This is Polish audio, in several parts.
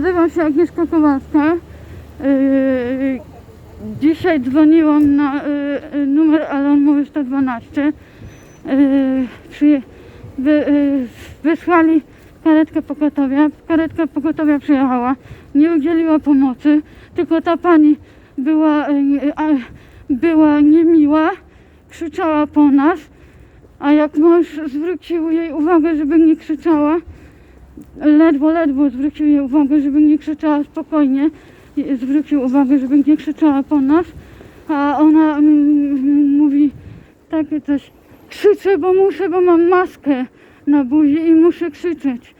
Nazywam się Agnieszka Kowalska. Yy, Dzisiaj dzwoniłam na yy, numer alarmowy 112. Yy, Przy, wy, yy, wysłali karetkę pogotowia. Karetka pogotowia przyjechała. Nie udzieliła pomocy, tylko ta pani była, była niemiła, krzyczała po nas. A jak mąż zwrócił jej uwagę, żeby nie krzyczała, ledwo, ledwo zwrócił jej uwagę, żeby nie krzyczała spokojnie. Zwrócił uwagę, żeby nie krzyczała po nas. A ona mm, mówi takie coś. Krzyczę, bo muszę, bo mam maskę na buzi i muszę krzyczeć.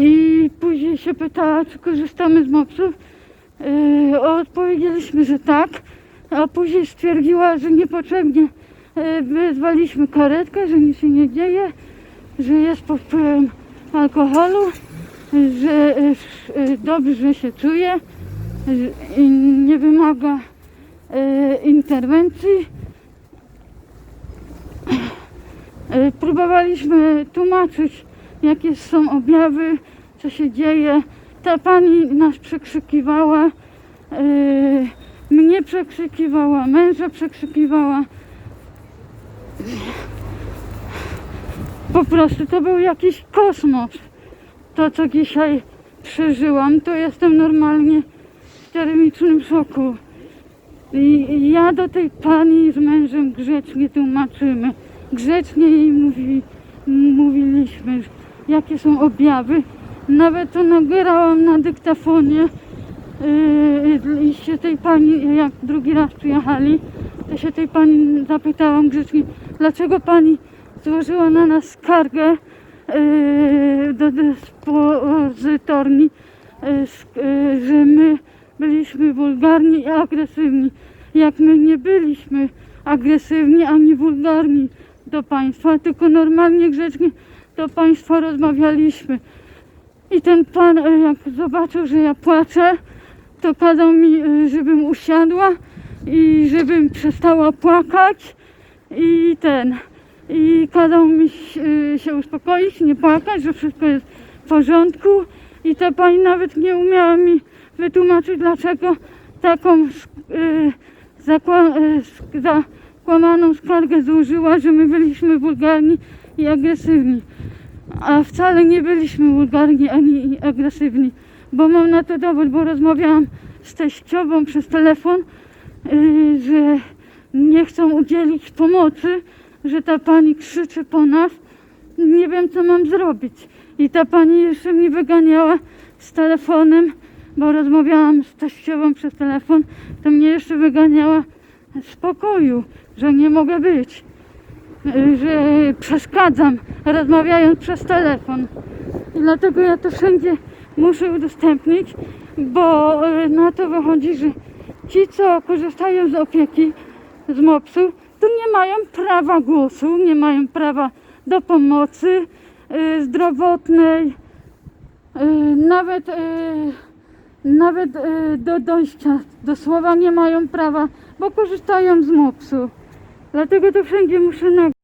I później się pytała, czy korzystamy z mopsów. Yy, odpowiedzieliśmy, że tak. A później stwierdziła, że niepotrzebnie yy, wezwaliśmy karetkę, że nic się nie dzieje że jest pod wpływem alkoholu, że y, y, dobrze się czuje i nie wymaga y, interwencji. Próbowaliśmy tłumaczyć, jakie są objawy, co się dzieje. Ta pani nas przekrzykiwała, mnie przekrzykiwała, męża przekrzykiwała. Po prostu to był jakiś kosmos. To, co dzisiaj przeżyłam, to jestem normalnie w termicznym szoku. I ja do tej pani z mężem grzecznie tłumaczymy. Grzecznie jej mówi, mówiliśmy, jakie są objawy. Nawet to nagrałam na dyktafonie. Yy, I się tej pani, jak drugi raz przyjechali, to się tej pani zapytałam grzecznie, dlaczego pani złożyła na nas skargę yy, do dyspozytorni, yy, że my byliśmy wulgarni i agresywni. Jak my nie byliśmy agresywni ani wulgarni do państwa, tylko normalnie, grzecznie do państwa rozmawialiśmy. I ten pan, jak zobaczył, że ja płaczę, to kazał mi, żebym usiadła i żebym przestała płakać i ten i kazał mi się- się uspokoić, nie płakać, że wszystko jest w porządku i ta pani nawet nie umiała mi wytłumaczyć, dlaczego taką y, y, zakłamaną skargę złożyła, że my byliśmy wulgarni i agresywni. A wcale nie byliśmy wulgarni ani agresywni, bo mam na to dowód, bo rozmawiałam z teściową przez telefon, y, że nie chcą udzielić pomocy, że ta pani krzyczy po nas. Nie wiem, co mam zrobić. I ta pani jeszcze mnie wyganiała z telefonem, bo rozmawiałam z teściową przez telefon, to mnie jeszcze wyganiała z pokoju, że nie mogę być, że przeszkadzam, rozmawiając przez telefon. I dlatego ja to wszędzie muszę udostępnić, bo y, na to wychodzi, że ci, co korzystają z opieki z MOPS-u, to nie mają prawa głosu, nie mają prawa do pomocy y, zdrowotnej, y, nawet, y, nawet do dojścia do słowa nie mają prawa, bo korzystają z MOPS-u. Dlatego to wszędzie muszę nagrać.